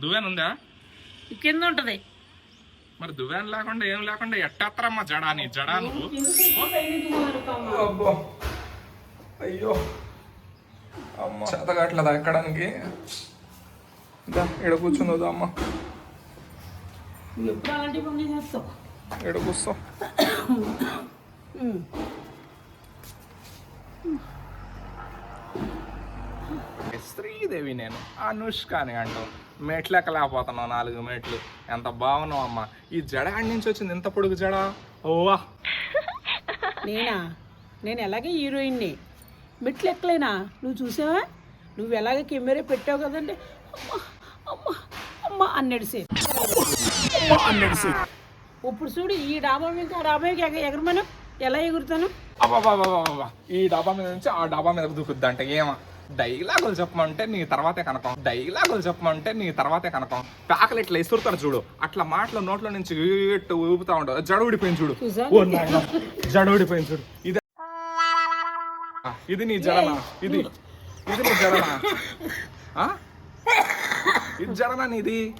దువ్వెన ఉందా? కింద ఉంటది. మరి దువ్వెన లేకుండా ఏం లేకుండా ఎట్టేస్తారమ్మా జడా నీ జడా నువ్వు అబ్బో. అయ్యో. అమ్మ. చేతగాట్లేదా ఎక్కడానికి దా ఎడ కూర్చుందో అమ్మ. పనులు చేస్తావు? ఎడ కూర్చో. శ్రీదేవి నేను అనుష్కాని అంటావు మెట్లు ఎక్కలేకపోతున్నావు నాలుగు మెట్లు. ఎంత బాగున్నావు అమ్మా. ఈ జడ ఆడి నుంచి వచ్చింది? ఇంత పొడుగు జడ? ఓవా. నేనా? నేను ఎలాగే హీరోయిన్ని? మెట్లు ఎక్కలేనా? నువ్వు చూసావా? నువ్వు ఎలాగ కెమెరా పెట్టావు కదండి. అమ్మ అమ్మ అమ్మ అన్నడిసే ఇప్పుడు చూడు ఈ డాబా మీద ఆ డాబా ఎగరమను? ఎలా ఎగురుతాను? అబ్బా ఈ డాబా మీద నుంచి ఆ డాబా మీద దూకుద్ది అంటే ఏమా? డైలాగులు చెప్పమంటే నీ తర్వాతే కనకం. డైలాగులు చెప్పమంటే నీ తర్వాతే కనకం. ప్యాకలు ఇట్లా ఇసురుతారు చూడు. అట్లా మాటలు నోట్లో నుంచి ఊపుతా ఉంటావు జడ ఊడిపోయింది చూడు. చూసా? ఓ నాయనా, జడ ఊడిపోయింది చూడు. ఇది ఇది నీ జడనా? ఇది ఇది నీ జడనా? ఆ? ఇది జడనా నీది?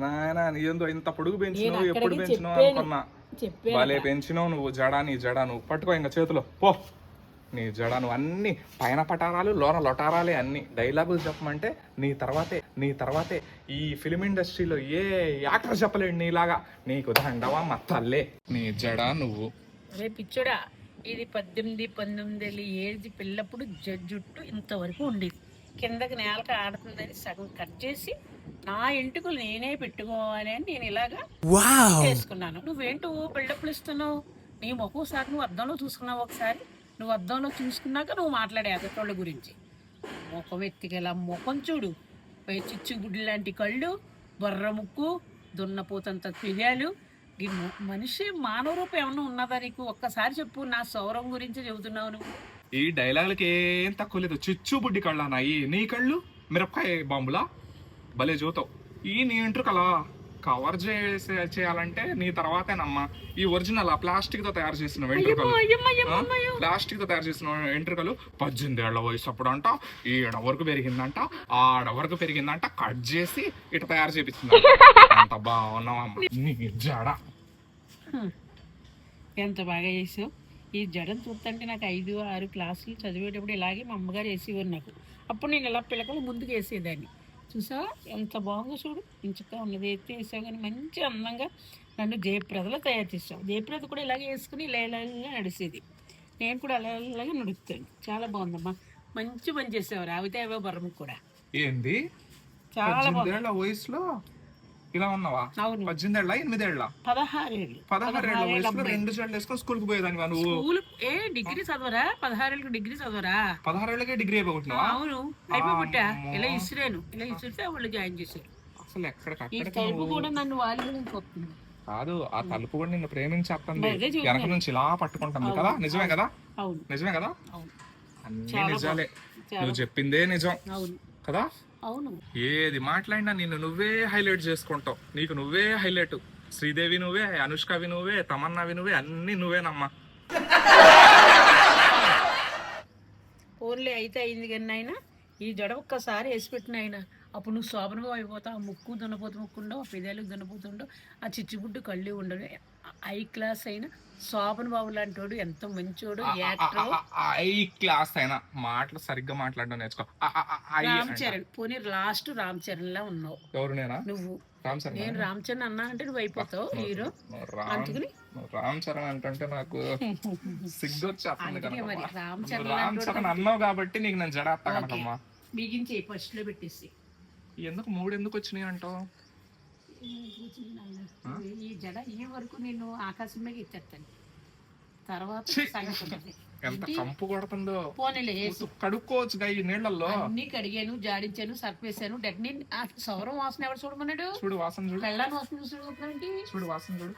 నాయనా ఇంత పొడుగు పెంచినావు ఎప్పుడు పెంచినావు. అనుకున్నా. భలే పెంచినావు నువ్వు. జడ నీ జడ నువ్వు. పట్టుకో ఇంకా చేతిలో. పో. నీ జడ నువ్వు అన్ని పైన పటారాలు లోన లొటారాలే అన్ని. డైలాగులు చెప్పమంటే నీ తర్వాతే నీ తర్వాతే. ఈ ఫిలిం ఇండస్ట్రీలో ఏ యాక్టర్ చెప్పలేడు నీలాగా. నీకు దండవా మా తల్లే. నీ జడ నువ్వు. రే పిచ్చోడా ఇది పద్దెనిమిది పంతొమ్మిది ఏళ్ళ ఏజ్ పిల్లప్పుడు జ- జుట్టు ఇంతవరకు ఉండేది. కిందకి నేలకి ఆడుతుందని సగం కట్ చేసి నా ఇంటికి నేనే పెట్టుకోవాలి అని నేను ఇలాగా చేసుకున్నాను. నువ్వేంటో బిల్డప్లు ఇస్తున్నావు? నీ ముఖం ఒకసారి నువ్వు అద్దంలో చూసుకున్నావు ఒకసారి. నువ్వు అద్దంలో చూసుకున్నాక నువ్వు మాట్లాడే అదటోళ్ళ గురించి. ముఖం ఎత్తికెలా ముఖం చూడు. చిచ్చు చిచ్చుగుడ్డు లాంటి కళ్ళు బొర్ర ముక్కు దున్నపోతంత తెలియాలు మనిషి మానవ రూపం ఏమన్నా ఉన్నదా నీకు? ఒక్కసారి చెప్పు నా సౌరం గురించి చెబుతున్నావు నువ్వు. ఈ డైలాగులకి ఏం తక్కువ లేదు. చిచ్చు బుడ్డి కళ్ళ నాయి. నీ కళ్ళు మిరపకాయ బాంబులా? భలే చూతావు. ఈ నీ ఎంట్రుకలా కవర్ చేసే చేయాలంటే నీ తర్వాతేనమ్మా ఈ ఒరిజినల్ ఆ ప్లాస్టిక్తో తయారు చేసిన వెంట్రుకలు. ప్లాస్టిక్తో తయారు చేసిన వెంట్రుకలు పద్దెనిమిది ఏళ్ళ వయసు అప్పుడు అంట ఈడ వరకు పెరిగిందంట ఆడ వరకు పెరిగిందంట కట్ చేసి ఇట తయారు చేపిస్తుంది అంత బాగున్నావమ్మా నీ జడ. ఎంత బాగా చేసావు? ఈ జడను చూస్తుంటే నాకు ఐదు ఆరు క్లాసులు చదివేటప్పుడు ఇలాగే మా అమ్మగారు వేసేవారు నాకు. అప్పుడు నేను ఇలా పిల్లకలు ముందుకు వేసేదాన్ని. చూసావా ఎంత బాగుందో చూడు. ఇంచక్క ఉన్నది ఎత్తి వేసావు కానీ మంచి అందంగా నన్ను జయప్రదలో తయారు చేసావు. జయప్రద కూడా ఇలాగే వేసుకుని ఇలా నడిచేది నేను కూడా అలా ఇలాగే నడుస్తాను చాలా బాగుందమ్మా. మంచి పని చేసావు. రావితే అవే బర్రము కూడా. ఏంది? చాలా బాగుంది. వయసులో? ఇలా ఉన్నావా? పద్దెనిమిదేళ్ళ ఎనిమిదేళ్ళ? పదహారేళ్ళు. పదహారేళ్ళ వయసులో రెండు జడలు వేసుకొని స్కూల్కి పోయేదాన్ని నువ్వు? స్కూల్ ఏ డిగ్రీ చదవరా? పదహారేళ్ళకి డిగ్రీ చదవరా? పదహారేళ్ళకే డిగ్రీ అయిపోతున్నావా అవును అయిపోయిట్టా ఇలా ఇసిరాను. ఇలా ఇసిరితే వాళ్ళు జాయిన్ చేశారు. అసలు తలుపు కూడా నన్ను వాళ్ళు వస్తుంది కాదు ఆ తలుపు కూడా నిన్ను ప్రేమించేస్తుంది. వెనక నుంచి ఇలా పట్టుకుంటుంది కదా? నిజమే కదా? నిజమే కదా? అన్ని నిజాలే. నువ్వు చెప్పిందే నిజం. కదా? అవును. ఏది మాట్లాడినా నిన్ను నువ్వే హైలైట్ చేసుకుంటావు. నీకు నువ్వే హైలైట్. శ్రీదేవి నువ్వే అనుష్కవి నువ్వే తమన్నావి నువ్వే అన్ని నువ్వేనమ్మా. ఓన్లీ అయితే అయింది కానీ ఆయన ఈ జడ ఒక్కసారి వేసి పెట్టిన ఆయన అప్పుడు నువ్వు శోభనగా అయిపోతావు ఆ ముక్కు దున్నపోతు ముక్కుండవు ఆ పెదాలు దున్నపోతుండవు ఆ చిచ్చుబుడ్డు కళ్ళు ఉండడు ఐ క్లాస్ అయిన శోభన్ బాబు లాంటి వాడు ఎంత మంచోడు యాక్టర్. ఐ క్లాస్ అయినా మాటలు సరిగ్గా మాట్లాడడం నేర్చుకో. రామ్. చరణ్ పోనీ లాస్ట్ రామ్ చరణ్ లా ఉన్నావు. ఎవరు నేనా? నువ్వు. రామ్ చరణ్ నేను రామ్ చరణ్ అన్నా అంటే నువ్వు అయిపోతావు హీరో. రామ్ అందుకని రామ్ చరణ్ అంటే నాకు అందుకే మరి. రామ్ చరణ్ రామ్ చరణ్ అన్నావు కాబట్టి నీకు నేను. కనకమ్మా. బిగించి ఫస్ట్లో పెట్టేసి. ఎందుకు మూడు ఎందుకు వచ్చినాయి అంటావు? ఈ జడ ఈ వరకు నేను ఆకాశం మీద ఎత్తేస్తాను తర్వాత. ఎంత? కంపు కొడుతుందో. పోనీలే కడుక్కోవచ్చు ఈ నీళ్ళల్లో. అన్ని కడిగాను జాడించాను సర్ఫ్ వేసాను డెట్ని ఆ సౌరం వాసన ఎవరు చూడమన్నాడు? చూడు వాసన చూడు. పెళ్ళాన్ని వాసన చూసుకుంటున్నాంటి చూడు వాసన చూడు.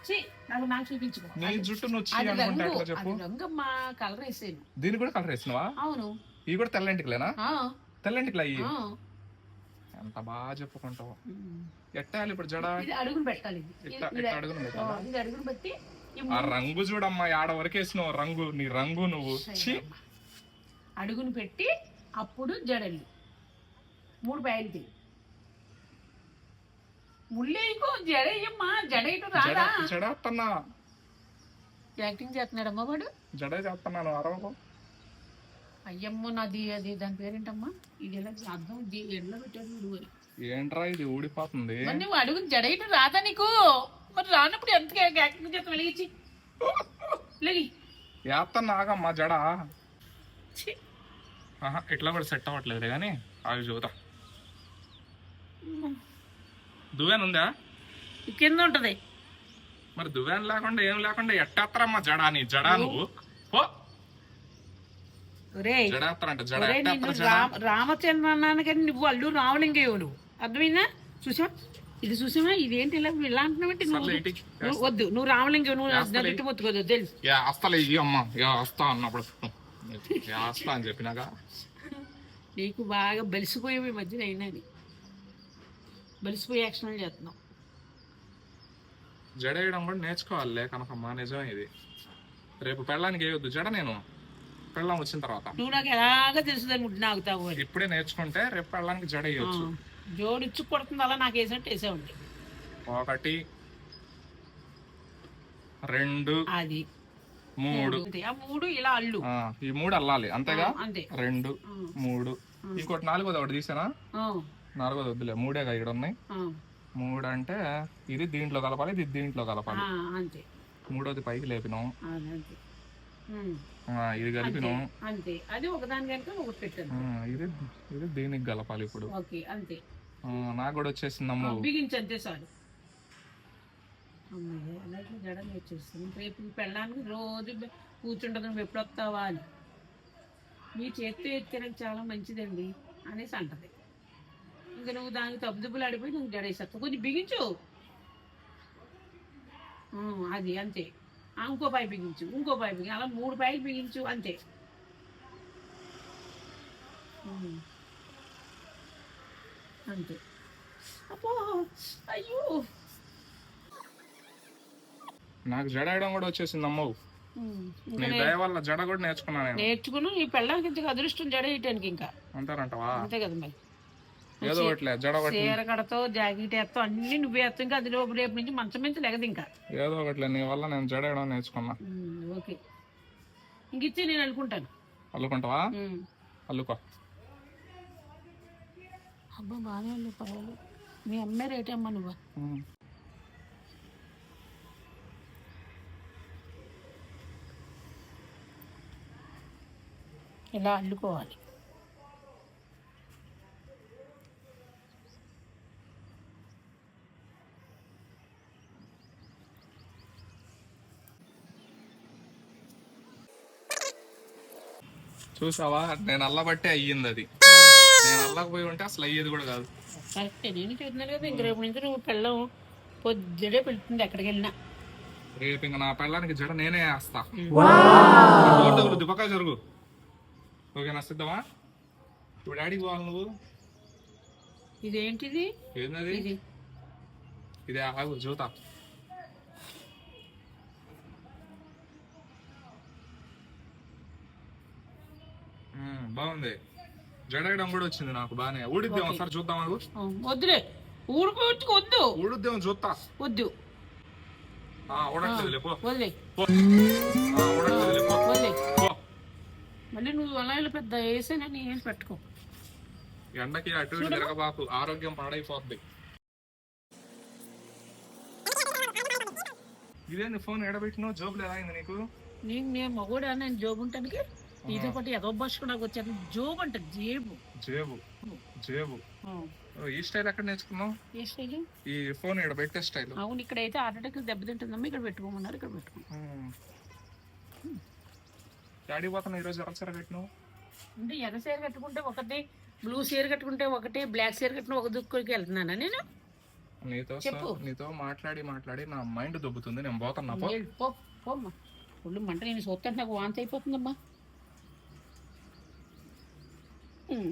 నాకు నాకు చూపించుకో. నీ జుట్టు నువ్వు చీ అది అనుకుంటే రంగు ఎట్లా చెప్పు అది రంగు మా కలర్ వేసాను. దీని కూడా కలర్ వేసినవా? అవును. ఇవి కూడా తెల్లంటికిలేనా? ఆ, తెల్లంటికిలా. ఎంత బాగా చెప్పుకుంటావు. ఎట్టాలి ఇప్పుడు జడ? ఇది అడుగును పెట్టాలి ఇది. అడుగును ఆ, పెట్టాలా? ఇది అడుగును పెట్టి ఈ ఆ రంగు చూడమ్మా ఆడ వరకు వేసినావు రంగు నీ రంగు నువ్వు. ఛీ. అడుగును పెట్టి అప్పుడు జడలు. మూడు బయలు తీ. ముళ్ళేయకో జడేయమ్మా జడేయటం జడ రాదా? జడేస్తున్నా యాక్టింగ్ చేస్తున్నాడమ్మా వాడు. జడే చేస్తున్నాను అరవకు. అయ్యమ్మ నాది అది దాని పేరేంటమ్మా? ఇది ఎలా అర్థం ఇది ఎడ్లో పెట్టాడు మరి. ఏంట్రా ఇది ఊడిపోతుంది? నువ్వు అడుగు జడేయటం రాదా నీకు? మరి రానప్పుడు ఎంత చేస్తాం వెలిగించి లేగి ఆగమ్మా జడ. ఛీ. ఆహా, ఇట్లా కూడా సెట్ అవ్వట్లేదు కానీ అవి చూద్దాం. దువ్వాన్ ఉందా? ఈ కింద ఉంటది. మరి దువ్వాన్ లేకుండా ఏం లేకుండా ఎట్టేస్తారమ్మా జడ? నీ జడ నువ్వు ఓ జడ. ఒరే నిన్ను ఎట్టేస్తారు జడ? రామ రామచంద్ర అన్నాను కానీ నువ్వు అల్లు రామలింగయ్యవు నువ్వు. అర్థమైందా? చూసా ఇది చూసావా? ఇదేంటి ఇలా ఇలా అంటున్నావంటే నువ్వు సర్లే ఇటీ. నువ్వు వద్దు. నువ్వు రామలింగం నువ్వు. జుట్టు మొత్తుకోదు తెలుసు. అమ్మా అన్నప్పుడు. అని చెప్పినాక. నీకు బాగా బలిసిపోయేవి మధ్యన అయినది బలిసిపోయి యాక్షన్ చేస్తున్నావు. జడ వేయడం కూడా నేర్చుకోవాలి కనకమ్మ నిజం ఇది. రేపు పెళ్ళానికి వేయొద్దు. జడ నేను. పెళ్ళం వచ్చిన తర్వాత. నువ్వు నాకు ఎలాగ ముడ్డు నాగుతావు అని. ఇప్పుడే నేర్చుకుంటే రేపు పెళ్ళానికి జడ వేయొచ్చు. జోడిచ్చు కొడుతుంది అలా నాకు వేసినట్టు వేసామండి. ఒకటి రెండు అది. మూడు. అంతే. ఆ మూడు ఇలా అల్లు. ఆ, ఈ మూడు అల్లాలి. అంతేగా? అంతే. రెండు మూడు. ఇంకోటి నాలుగోది ఒకటి తీసానా? ఆ, నాలుగోది వద్దులే. మూడేగా ఇక్కడ ఉన్నాయి. ఆ, మూడు అంటే ఇది దీంట్లో కలపాలి ఇది దీంట్లో కలపాలి. ఆ, అంతే. మూడోది పైకి లేపినాం. అది అంతే. ఉమ్, ఆ, ఇది కలిపినాం. అంతే. అది ఒకదాని కనుక ఒకటి పెట్టాను ఆ, ఇది ఇది దీనికి కలపాలి ఇప్పుడు. ఓకే అంతే. నాకు కూడా వచ్చేసింది అమ్మ. బిగించి అంతే చాలు. అమ్మయ్య జడ వచ్చేస్తుంది రేపు పెళ్ళడానికి రోజు కూర్చుంటుంది నువ్వు ఎప్పుడు వస్తావా అని. మీ చేతితో ఎత్తినకు చాలా మంచిదండి అనేసి అంటది. ఇంకా నువ్వు దానికి తప్పుదుబ్బులు ఆడిపోయి నువ్వు జడేసేస్తావు. కొంచెం బిగించు. అది అంతే. ఇంకో పై బిగించు ఇంకో పై బిగించు. అలా మూడు పైలు బిగించు అంతే. అంతే. అబ్బో అయ్యో. నాకు జడ వేయడం కూడా వచ్చేసింది అమ్మ. ఉమ్. నీ దయ వల్ల జడ కూడా నేర్చుకున్నా నేను. నేర్చుకుని ఈ పెళ్ళానికి ఇంతకు అదృష్టం జడేయటానికి ఇంకా. అంటారంటవా? అంతే కదా మరి. ఏదో ఒకటిలే జడ ఒకటి. చీర కడతావు జాకెట్ వేస్తావు అన్ని నువ్వే వేస్తావు ఇంకా అది లోపు రేపు నుంచి మంచం నుంచి లెగదు ఇంకా. ఏదో ఒకటిలే నీ వల్ల నేను జడ వేయడం నేర్చుకున్నా. ఓకే. ఇంక ఇచ్చి నేను అనుకుంటాను అల్లుకుంటావా. అల్లుకో. అబ్బా బాగానే ఉంది పర్వాలేదు. మీ అమ్మే రేట్ అమ్మా నువ్వు. ఇలా అల్లుకోవాలి. చూసావా? నేను అల్లబట్టే అయ్యింది అది. నేను అల్లకపోయి ఉంటే అసలు అయ్యేది కూడా కాదు. కరెక్టే నేను చెప్తున్నాను కదా ఇంక రేపు నుంచి నువ్వు పెళ్ళం. పొద్దుడే పెడుతుంది ఎక్కడికి వెళ్ళినా. రేపు ఇంక నా పెళ్ళానికి జడ నేనే వేస్తా. పక్క జరుగు. ఓకేనా సిద్ధమా? ఇప్పుడు డాడీకి పోవాలి నువ్వు. ఇదేంటిది? ఏంటది ఇది. ఇదే ఆగు చూతా బాగుంది. జడేయడం కూడా వచ్చింది నాకు బానే. ఊడిద్దాం ఒకసారి చూద్దాం ఆ, వద్దులే. ఊడిపోవచ్చు వద్దు. ఊడిద్దాం చూస్తా. వద్దు. మళ్ళీ నువ్వు అలా పెద్ద వేసానని ఏం పెట్టుకో. ఎండకి అటు తిరగబాకు. ఆరోగ్యం పాడైపోద్ది. ఇదేంది ఫోన్ ఎడబెట్టినావు జోబులు ఎలా అయింది నీకు? నీకు నేను మగోడా నేను జోబు ఉంటానికి నీతో పాటు ఎదో బస్సు నాకు వచ్చాను జోబు అంట జేబు. జేబు. జేబు. ఈ స్టైల్ ఎక్కడ నేర్చుకున్నావు? ఏ స్టైల్? ఈ ఫోన్ ఇక్కడ పెట్టే స్టైల్. అవును ఇక్కడైతే హార్ట్ అటాక్ దెబ్బతింటుందమ్మా ఇక్కడ పెట్టుకోమన్నారు ఇక్కడ పెట్టుకో. డాడీ పోతున్నా ఈరోజు ఎవరు సరే పెట్టినావు అంటే ఎర్ర చీర కట్టుకుంటే ఒకటి బ్లూ చీర కట్టుకుంటే ఒకటి బ్లాక్ చీర కట్టుకుని ఒక దుక్కుడికి వెళ్తున్నానా నేను? నీతో చెప్పు. నీతో మాట్లాడి మాట్లాడి నా మైండ్ దొబ్బుతుంది. నేను పోతున్నా పో. పో ఒళ్ళు మంట నేను చూస్తే నాకు వాంతి అయిపోతుందమ్మా. ఉమ్.